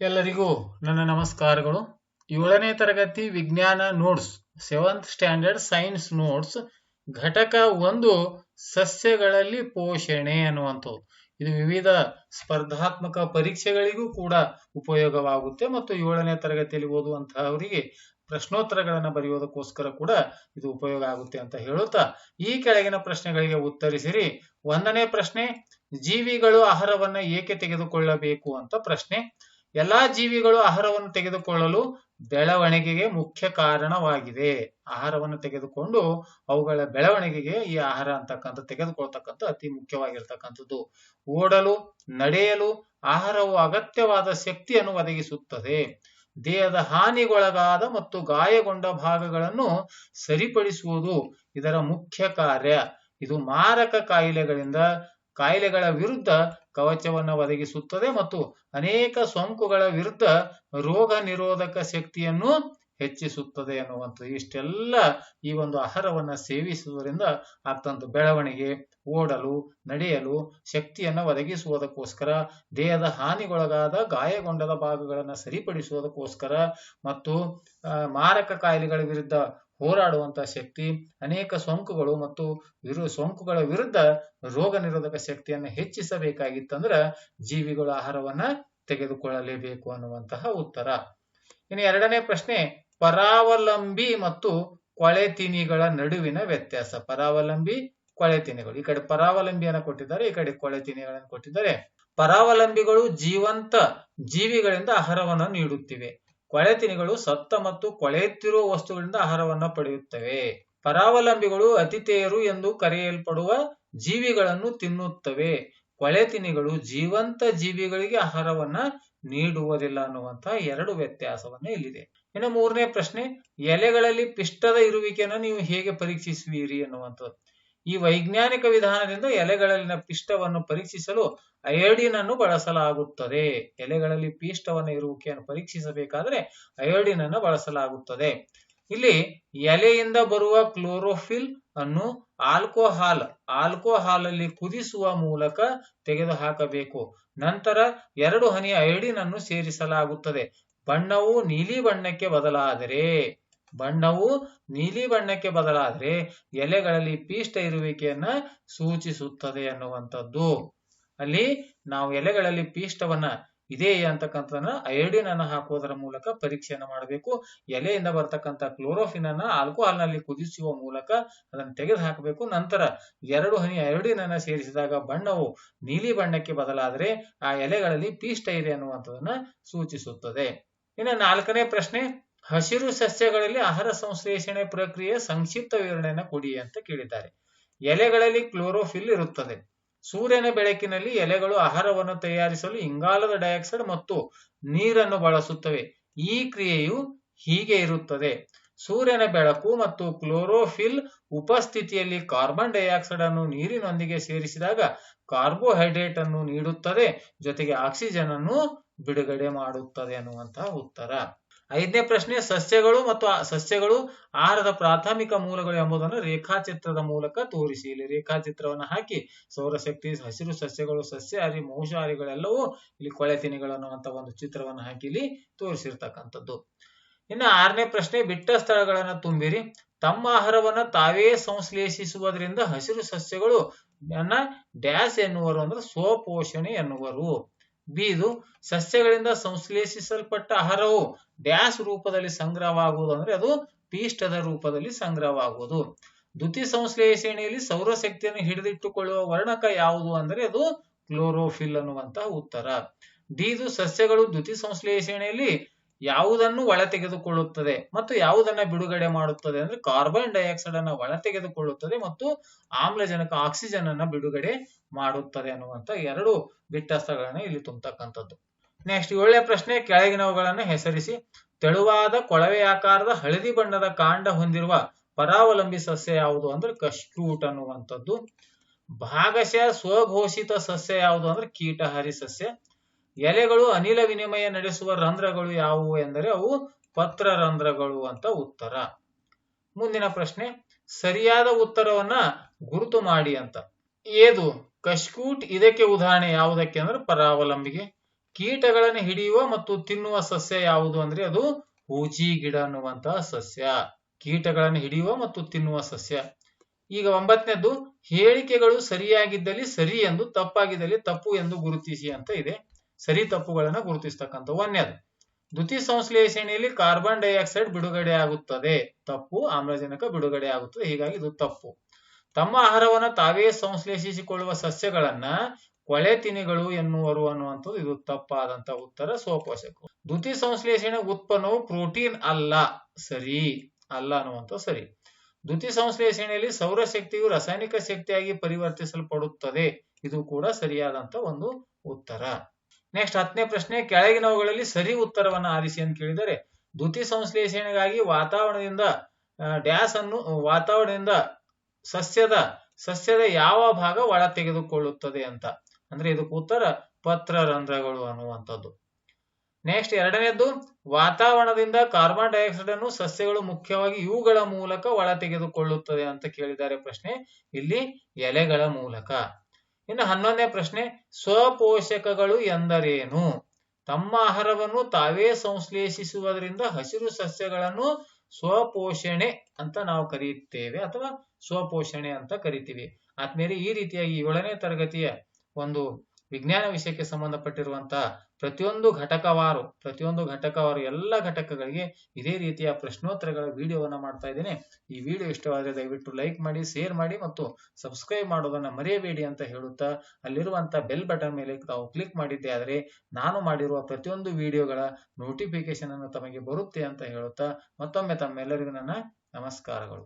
ಎಲ್ಲರಿಗೂ ನನ್ನ ನಮಸ್ಕಾರಗಳು. ಏಳನೇ ತರಗತಿ ವಿಜ್ಞಾನ notes seventh standard science notes ಘಟಕ ಒಂದು, ಸಸ್ಯಗಳಲ್ಲಿ ಪೋಷಣೆ ಅನ್ನುವಂಥದ್ದು. ಇದು ವಿವಿಧ ಸ್ಪರ್ಧಾತ್ಮಕ ಪರೀಕ್ಷೆಗಳಿಗೂ ಕೂಡ ಉಪಯೋಗವಾಗುತ್ತೆ ಮತ್ತು ಏಳನೇ ತರಗತಿಯಲ್ಲಿ ಓದುವಂತಹವರಿಗೆ ಪ್ರಶ್ನೋತ್ತರಗಳನ್ನು ಬರೆಯುವುದಕ್ಕೋಸ್ಕರ ಕೂಡ ಇದು ಉಪಯೋಗ ಆಗುತ್ತೆ ಅಂತ ಹೇಳುತ್ತಾ. ಈ ಕೆಳಗಿನ ಪ್ರಶ್ನೆಗಳಿಗೆ ಉತ್ತರಿಸಿರಿ. ಒಂದನೇ ಪ್ರಶ್ನೆ, ಜೀವಿಗಳು ಆಹಾರವನ್ನ ಏಕೆ ತೆಗೆದುಕೊಳ್ಳಬೇಕು ಅಂತ ಪ್ರಶ್ನೆ. ಎಲ್ಲಾ ಜೀವಿಗಳು ಆಹಾರವನ್ನು ತೆಗೆದುಕೊಳ್ಳಲು ಬೆಳವಣಿಗೆಗೆ ಮುಖ್ಯ ಕಾರಣವಾಗಿದೆ. ಆಹಾರವನ್ನು ತೆಗೆದುಕೊಂಡು ಅವುಗಳ ಬೆಳವಣಿಗೆಗೆ ಈ ಆಹಾರ ಅಂತಕ್ಕಂಥ ತೆಗೆದುಕೊಳ್ತಕ್ಕಂಥ ಅತಿ ಮುಖ್ಯವಾಗಿರ್ತಕ್ಕಂಥದ್ದು. ಓಡಲು, ನಡೆಯಲು ಆಹಾರವು ಅಗತ್ಯವಾದ ಶಕ್ತಿಯನ್ನು ಒದಗಿಸುತ್ತದೆ. ದೇಹದ ಹಾನಿಗೊಳಗಾದ ಮತ್ತು ಗಾಯಗೊಂಡ ಭಾಗಗಳನ್ನು ಸರಿಪಡಿಸುವುದು ಇದರ ಮುಖ್ಯ ಕಾರ್ಯ. ಇದು ಮಾರಕ ಕಾಯಿಲೆಗಳಿಂದ ಕಾಯಿಲೆಗಳ ವಿರುದ್ಧ ಕವಚವನ್ನು ಒದಗಿಸುತ್ತದೆ ಮತ್ತು ಅನೇಕ ಸೋಂಕುಗಳ ವಿರುದ್ಧ ರೋಗ ನಿರೋಧಕ ಶಕ್ತಿಯನ್ನು ಹೆಚ್ಚಿಸುತ್ತದೆ ಅನ್ನುವಂಥದ್ದು ಇಷ್ಟೆಲ್ಲ ಈ ಒಂದು ಆಹಾರವನ್ನ ಸೇವಿಸುವುದರಿಂದ ಆಗ್ತಂತ ಬೆಳವಣಿಗೆ, ಓಡಲು, ನಡೆಯಲು ಶಕ್ತಿಯನ್ನು ಒದಗಿಸುವುದಕ್ಕೋಸ್ಕರ, ದೇಹದ ಹಾನಿಗೊಳಗಾದ ಗಾಯಗೊಂಡದ ಭಾಗಗಳನ್ನು ಸರಿಪಡಿಸುವುದಕ್ಕೋಸ್ಕರ ಮತ್ತು ಮಾರಕ ಕಾಯಿಲೆಗಳ ವಿರುದ್ಧ ಹೋರಾಡುವಂತಹ ಶಕ್ತಿ, ಅನೇಕ ಸೋಂಕುಗಳು ಮತ್ತು ವಿರು, ಸೋಂಕುಗಳ ವಿರುದ್ಧ ರೋಗ ನಿರೋಧಕ ಶಕ್ತಿಯನ್ನು ಹೆಚ್ಚಿಸಬೇಕಾಗಿತ್ತಂದ್ರ ಜೀವಿಗಳ ಆಹಾರವನ್ನ ತೆಗೆದುಕೊಳ್ಳಲೇಬೇಕು ಅನ್ನುವಂತಹ ಉತ್ತರ. ಇನ್ನು ಎರಡನೇ ಪ್ರಶ್ನೆ, ಪರಾವಲಂಬಿ ಮತ್ತು ಕೊಳೆತಿನಿಗಳ ನಡುವಿನ ವ್ಯತ್ಯಾಸ. ಪರಾವಲಂಬಿ, ಕೊಳೆತಿನಿಗಳು. ಈ ಕಡೆ ಪರಾವಲಂಬಿಯನ್ನು ಕೊಟ್ಟಿದ್ದಾರೆ, ಈ ಕಡೆ ಕೊಳೆತಿನಿಗಳನ್ನು ಕೊಟ್ಟಿದ್ದಾರೆ. ಪರಾವಲಂಬಿಗಳು ಜೀವಂತ ಜೀವಿಗಳಿಂದ ಆಹಾರವನ್ನು ನೀಡುತ್ತಿವೆ. ಕೊಳೆತಿನಿಗಳು ಸತ್ತ ಮತ್ತು ಕೊಳೆಯುತ್ತಿರುವ ವಸ್ತುಗಳಿಂದ ಆಹಾರವನ್ನು ಪಡೆಯುತ್ತವೆ. ಪರಾವಲಂಬಿಗಳು ಅತಿಥೇಯರು ಎಂದು ಕರೆಯಲ್ಪಡುವ ಜೀವಿಗಳನ್ನು ತಿನ್ನುತ್ತವೆ. ಕೊಳೆತಿನಿಗಳು ಜೀವಂತ ಜೀವಿಗಳಿಗೆ ಆಹಾರವನ್ನ ನೀಡುವುದಿಲ್ಲ ಅನ್ನುವಂತಹ ಎರಡು ವ್ಯತ್ಯಾಸವನ್ನ ಇಲ್ಲಿದೆ. ಇನ್ನು ಮೂರನೇ ಪ್ರಶ್ನೆ, ಎಲೆಗಳಲ್ಲಿ ಪಿಷ್ಟದ ಇರುವಿಕೆಯನ್ನು ನೀವು ಹೇಗೆ ಪರೀಕ್ಷಿಸುವಿರಿ ಅನ್ನುವಂಥದ್ದು. ಈ ವೈಜ್ಞಾನಿಕ ವಿಧಾನದಿಂದ ಎಲೆಗಳಲ್ಲಿನ ಪಿಷ್ಟವನ್ನು ಪರೀಕ್ಷಿಸಲು ಅಯೋಡಿನ್ ಅನ್ನು ಬಳಸಲಾಗುತ್ತದೆ. ಎಲೆಗಳಲ್ಲಿ ಪಿಷ್ಟವನ್ನು ಇರುವಿಕೆಯನ್ನು ಪರೀಕ್ಷಿಸಬೇಕಾದ್ರೆ ಅಯೋಡಿನ್ ಅನ್ನು ಬಳಸಲಾಗುತ್ತದೆ. ಇಲ್ಲಿ ಎಲೆಯಿಂದ ಬರುವ ಕ್ಲೋರೋಫಿಲ್ ಅನ್ನು ಆಲ್ಕೋಹಾಲ್ ಆಲ್ಕೋಹಾಲ್ ಅಲ್ಲಿ ಕುದಿಸುವ ಮೂಲಕ ತೆಗೆದು ಹಾಕಬೇಕು ನಂತರ ಎರಡು ಹನಿ ಅಯೋಡಿನ್ ಅನ್ನು ಸೇರಿಸಲಾಗುತ್ತದೆ. ಬಣ್ಣವು ನೀಲಿ ಬಣ್ಣಕ್ಕೆ ಬದಲಾದರೆ ಬಣ್ಣವು ನೀಲಿ ಬಣ್ಣಕ್ಕೆ ಬದಲಾದರೆ ಎಲೆಗಳಲ್ಲಿ ಪಿಷ್ಟ ಇರುವಿಕೆಯನ್ನ ಸೂಚಿಸುತ್ತದೆ ಅನ್ನುವಂಥದ್ದು. ಅಲ್ಲಿ ನಾವು ಎಲೆಗಳಲ್ಲಿ ಪಿಷ್ಟವನ್ನ ಇದೆ ಅಂತಕ್ಕಂಥದನ್ನ ಅಯೋಡಿನ್ ಅನ್ನ ಹಾಕುವುದರ ಮೂಲಕ ಪರೀಕ್ಷೆಯನ್ನ ಮಾಡಬೇಕು. ಎಲೆಯಿಂದ ಬರ್ತಕ್ಕಂಥ ಕ್ಲೋರೋಫಿನ್ ಅನ್ನ ಆಲ್ಕೋಹಾಲ್ನಲ್ಲಿ ಕುದಿಸುವ ಮೂಲಕ ಅದನ್ನು ತೆಗೆದು ಹಾಕಬೇಕು ನಂತರ ಎರಡು ಹನಿ ಅಯೋಡಿನ್ ಅನ್ನ ಸೇರಿಸಿದಾಗ ಬಣ್ಣವು ನೀಲಿ ಬಣ್ಣಕ್ಕೆ ಬದಲಾದರೆ ಆ ಎಲೆಗಳಲ್ಲಿ ಪೀಷ್ಟ ಇದೆ ಅನ್ನುವಂಥದನ್ನ ಸೂಚಿಸುತ್ತದೆ. ಇನ್ನು ನಾಲ್ಕನೇ ಪ್ರಶ್ನೆ. ಹಸಿರು ಸಸ್ಯಗಳಲ್ಲಿ ಆಹಾರ ಸಂಶ್ಲೇಷಣೆ ಪ್ರಕ್ರಿಯೆ ಸಂಕ್ಷಿಪ್ತ ವಿವರಣೆಯನ್ನು ಕೊಡಿ ಅಂತ ಕೇಳಿದ್ದಾರೆ. ಎಲೆಗಳಲ್ಲಿ ಕ್ಲೋರೋಫಿಲ್ ಇರುತ್ತದೆ. ಸೂರ್ಯನ ಬೆಳಕಿನಲ್ಲಿ ಎಲೆಗಳು ಆಹಾರವನ್ನು ತಯಾರಿಸಲು ಇಂಗಾಲದ ಡೈಆಕ್ಸೈಡ್ ಮತ್ತು ನೀರನ್ನು ಬಳಸುತ್ತವೆ. ಈ ಕ್ರಿಯೆಯು ಹೀಗೆ ಇರುತ್ತದೆ. ಸೂರ್ಯನ ಬೆಳಕು ಮತ್ತು ಕ್ಲೋರೋಫಿಲ್ ಉಪಸ್ಥಿತಿಯಲ್ಲಿ ಕಾರ್ಬನ್ ಡೈಆಕ್ಸೈಡ್ ಅನ್ನು ನೀರಿನೊಂದಿಗೆ ಸೇರಿಸಿದಾಗ ಕಾರ್ಬೋಹೈಡ್ರೇಟ್ ಅನ್ನು ನೀಡುತ್ತದೆ. ಜೊತೆಗೆ ಆಕ್ಸಿಜನ್ ಅನ್ನು ಬಿಡುಗಡೆ ಮಾಡುತ್ತದೆ ಅನ್ನುವಂತಹ ಉತ್ತರ. ಐದನೇ ಪ್ರಶ್ನೆ, ಸಸ್ಯಗಳು ಮತ್ತು ಸಸ್ಯಗಳು ಆಹಾರದ ಪ್ರಾಥಮಿಕ ಮೂಲಗಳು ಎಂಬುದನ್ನು ರೇಖಾಚಿತ್ರದ ಮೂಲಕ ತೋರಿಸಿ. ಇಲ್ಲಿ ರೇಖಾಚಿತ್ರವನ್ನು ಹಾಕಿ. ಸೌರಶಕ್ತಿ, ಹಸಿರು ಸಸ್ಯಗಳು ಸಸ್ಯಹಾರಿ ಮಾಂಸಾಹಾರಿಗಳೆಲ್ಲವೂ ಇಲ್ಲಿ ಕೊಳೆತಿನಿಗಳನ್ನು ಅಂತ ಒಂದು ಚಿತ್ರವನ್ನು ಹಾಕಿ ಇಲ್ಲಿ ತೋರಿಸಿರ್ತಕ್ಕಂಥದ್ದು. ಇನ್ನು ಆರನೇ ಪ್ರಶ್ನೆ, ಬಿಟ್ಟ ಸ್ಥಳಗಳನ್ನು ತುಂಬಿರಿ. ತಮ್ಮ ಆಹಾರವನ್ನ ತಾವೇ ಸಂಶ್ಲೇಷಿಸುವುದರಿಂದ ಹಸಿರು ಸಸ್ಯಗಳು ಡ್ಯಾಸ್ ಎನ್ನುವರು ಅಂದ್ರೆ ಸ್ವಪೋಷಣೆ ಎನ್ನುವರು. ಬೀದು ಸಸ್ಯಗಳಿಂದ ಸಂಶ್ಲೇಷಿಸಲ್ಪಟ್ಟ ಆಹಾರವು ಡ್ಯಾಸ್ ರೂಪದಲ್ಲಿ ಸಂಗ್ರಹವಾಗುವುದು ಅಂದ್ರೆ ಅದು ಪೀಷ್ಟದ ರೂಪದಲ್ಲಿ ಸಂಗ್ರಹವಾಗುವುದು. ದ್ಯುತಿ ಸಂಶ್ಲೇಷಣೆಯಲ್ಲಿ ಸೌರಶಕ್ತಿಯನ್ನು ಹಿಡಿದಿಟ್ಟುಕೊಳ್ಳುವ ವರ್ಣಕ ಯಾವುದು ಅಂದ್ರೆ ಅದು ಕ್ಲೋರೋಫಿಲ್ ಅನ್ನುವಂತಹ ಉತ್ತರ. ಡಿದು ಸಸ್ಯಗಳು ದ್ಯುತಿ ಸಂಶ್ಲೇಷಣೆಯಲ್ಲಿ ಯಾವುದನ್ನು ಒಳ ತೆಗೆದುಕೊಳ್ಳುತ್ತದೆ ಮತ್ತು ಯಾವುದನ್ನ ಬಿಡುಗಡೆ ಮಾಡುತ್ತದೆ ಅಂದ್ರೆ ಕಾರ್ಬನ್ ಡೈಆಕ್ಸೈಡ್ ಅನ್ನ ಒಳ ತೆಗೆದುಕೊಳ್ಳುತ್ತದೆ ಮತ್ತು ಆಮ್ಲಜನಕ ಆಕ್ಸಿಜನ್ ಅನ್ನ ಬಿಡುಗಡೆ ಮಾಡುತ್ತದೆ ಅನ್ನುವಂತ ಎರಡು ಬಿಟ್ಟಸ್ತಗಳನ್ನ ಇಲ್ಲಿ ತುಂಬತಕ್ಕಂಥದ್ದು. ನೆಕ್ಸ್ಟ್ ಏಳನೇ ಪ್ರಶ್ನೆ, ಕೆಳಗಿನವುಗಳನ್ನು ಹೆಸರಿಸಿ. ತೆಳುವಾದ ಕೊಳವೆ ಆಕಾರದ ಹಳದಿ ಬಣ್ಣದ ಕಾಂಡ ಹೊಂದಿರುವ ಪರಾವಲಂಬಿ ಸಸ್ಯ ಯಾವುದು ಅಂದ್ರೆ ಕಸ್ಟೂಟ್ ಅನ್ನುವಂಥದ್ದು. ಭಾಗಶಃ ಸ್ವಘೋಷಿತ ಸಸ್ಯ ಯಾವುದು ಅಂದ್ರೆ ಕೀಟಹಾರಿ ಸಸ್ಯ. ಎಲೆಗಳು ಅನಿಲ ವಿನಿಮಯ ನಡೆಸುವ ರಂಧ್ರಗಳು ಯಾವುವು ಎಂದರೆ ಅವು ಪತ್ರ ರಂಧ್ರಗಳು ಅಂತ ಉತ್ತರ. ಮುಂದಿನ ಪ್ರಶ್ನೆ, ಸರಿಯಾದ ಉತ್ತರವನ್ನ ಗುರುತು ಮಾಡಿ ಅಂತ. ಏದು, ಕಶ್ಕೂಟ್ ಇದಕ್ಕೆ ಉದಾಹರಣೆ ಯಾವುದಕ್ಕೆ ಅಂದ್ರೆ ಪರಾವಲಂಬಿಗೆ. ಕೀಟಗಳನ್ನು ಹಿಡಿಯುವ ಮತ್ತು ತಿನ್ನುವ ಸಸ್ಯ ಯಾವುದು ಅಂದ್ರೆ ಅದು ಹೂಚಿ ಗಿಡ ಅನ್ನುವಂತಹ ಸಸ್ಯ. ಕೀಟಗಳನ್ನು ಹಿಡಿಯುವ ಮತ್ತು ತಿನ್ನುವ ಸಸ್ಯ. ಈಗ ಒಂಬತ್ತನೇದು, ಹೇಳಿಕೆಗಳು ಸರಿಯಾಗಿದ್ದಲ್ಲಿ ಸರಿ ಎಂದು, ತಪ್ಪಾಗಿದ್ದಲ್ಲಿ ತಪ್ಪು ಎಂದು ಗುರುತಿಸಿ ಅಂತ ಇದೆ. ಸರಿ ತಪ್ಪುಗಳನ್ನು ಗುರುತಿಸ್ತಕ್ಕಂಥ ಒಂದನೇದು ದ್ಯುತಿ ಸಂಶ್ಲೇಷಣೆಯಲ್ಲಿ ಕಾರ್ಬನ್ ಡೈಆಕ್ಸೈಡ್ ಬಿಡುಗಡೆ ಆಗುತ್ತದೆ. ತಪ್ಪು, ಆಮ್ಲಜನಕ ಬಿಡುಗಡೆ ಆಗುತ್ತದೆ. ಹೀಗಾಗಿ ಇದು ತಪ್ಪು. ತಮ್ಮ ಆಹಾರವನ್ನು ತಾವೇ ಸಂಶ್ಲೇಷಿಸಿಕೊಳ್ಳುವ ಸಸ್ಯಗಳನ್ನ ಕೊಳೆ ತಿನಿಗಳು ಎನ್ನುವರು ಅನ್ನುವಂಥದ್ದು ಇದು ತಪ್ಪಾದಂತ ಉತ್ತರ ಸ್ವಪೋಷಕ ದ್ಯುತಿ ಸಂಶ್ಲೇಷಣೆ ಉತ್ಪನ್ನವು ಪ್ರೋಟೀನ್ ಅಲ್ಲ. ಸರಿ. ಅಲ್ಲ ಅನ್ನುವಂಥ ಸರಿ. ದ್ಯುತಿ ಸಂಶ್ಲೇಷಣೆಯಲ್ಲಿ ಸೌರಶಕ್ತಿಯು ರಾಸಾಯನಿಕ ಶಕ್ತಿಯಾಗಿ ಪರಿವರ್ತಿಸಲ್ಪಡುತ್ತದೆ. ಇದು ಕೂಡ ಸರಿಯಾದಂತ ಒಂದು ಉತ್ತರ. ನೆಕ್ಸ್ಟ್ ಹತ್ತನೇ ಪ್ರಶ್ನೆ, ಕೆಳಗಿನವುಗಳಲ್ಲಿ ಸರಿ ಉತ್ತರವನ್ನು ಆರಿಸಿ ಅಂತ ಕೇಳಿದರೆ ದ್ಯುತಿ ಸಂಶ್ಲೇಷಣೆಗಾಗಿ ವಾತಾವರಣದಿಂದ ಡ್ಯಾಸ್ ಅನ್ನು, ವಾತಾವರಣದಿಂದ ಸಸ್ಯದ ಸಸ್ಯದ ಯಾವ ಭಾಗ ಒಳ ತೆಗೆದುಕೊಳ್ಳುತ್ತದೆ ಅಂತ. ಅಂದ್ರೆ ಇದಕ್ಕೆ ಉತ್ತರ ಪತ್ರ ರಂಧ್ರಗಳು ಅನ್ನುವಂಥದ್ದು. ನೆಕ್ಸ್ಟ್ ಎರಡನೇದ್ದು, ವಾತಾವರಣದಿಂದ ಕಾರ್ಬನ್ ಡೈಆಕ್ಸೈಡ್ ಅನ್ನು ಸಸ್ಯಗಳು ಮುಖ್ಯವಾಗಿ ಇವುಗಳ ಮೂಲಕ ಒಳ ತೆಗೆದುಕೊಳ್ಳುತ್ತದೆ ಅಂತ ಕೇಳಿದ್ದಾರೆ ಪ್ರಶ್ನೆ. ಇಲ್ಲಿ ಎಲೆಗಳ ಮೂಲಕ. ಇನ್ನು ಹನ್ನೊಂದನೇ ಪ್ರಶ್ನೆ, ಸ್ವಪೋಷಕಗಳು ಎಂದರೇನು? ತಮ್ಮ ಆಹಾರವನ್ನು ತಾವೇ ಸಂಶ್ಲೇಷಿಸುವುದರಿಂದ ಹಸಿರು ಸಸ್ಯಗಳನ್ನು ಸ್ವಪೋಷಣೆ ಅಂತ ನಾವು ಕರೆಯುತ್ತೇವೆ ಅಥವಾ ಸ್ವಪೋಷಣೆ ಅಂತ ಕರಿತೀವಿ. ಆದ್ಮೇಲೆ ಈ ರೀತಿಯಾಗಿ ಏಳನೇ ತರಗತಿಯ ಒಂದು ವಿಜ್ಞಾನ ವಿಷಯಕ್ಕೆ ಸಂಬಂಧಪಟ್ಟಿರುವಂತಹ ಪ್ರತಿಯೊಂದು ಘಟಕವಾರು ಪ್ರತಿಯೊಂದು ಘಟಕವಾರು ಎಲ್ಲ ಘಟಕಗಳಿಗೆ ಇದೇ ರೀತಿಯ ಪ್ರಶ್ನೋತ್ತರಗಳ ವಿಡಿಯೋವನ್ನು ಮಾಡ್ತಾ ಇದ್ದೇನೆ. ಈ ವಿಡಿಯೋ ಇಷ್ಟವಾದರೆ ದಯವಿಟ್ಟು ಲೈಕ್ ಮಾಡಿ, ಶೇರ್ ಮಾಡಿ ಮತ್ತು ಸಬ್ಸ್ಕ್ರೈಬ್ ಮಾಡೋದನ್ನ ಮರೆಯಬೇಡಿ ಅಂತ ಹೇಳುತ್ತಾ ಅಲ್ಲಿರುವಂತ ಬೆಲ್ ಬಟನ್ ಮೇಲೆ ತಾವು ಕ್ಲಿಕ್ ಮಾಡಿದ್ದೆ ಆದರೆ ನಾನು ಮಾಡಿರುವ ಪ್ರತಿಯೊಂದು ವಿಡಿಯೋಗಳ ನೋಟಿಫಿಕೇಶನ್ ಅನ್ನು ತಮಗೆ ಬರುತ್ತೆ ಅಂತ ಹೇಳುತ್ತಾ ಮತ್ತೊಮ್ಮೆ ತಮ್ಮೆಲ್ಲರಿಗೂ ನನ್ನ ನಮಸ್ಕಾರಗಳು.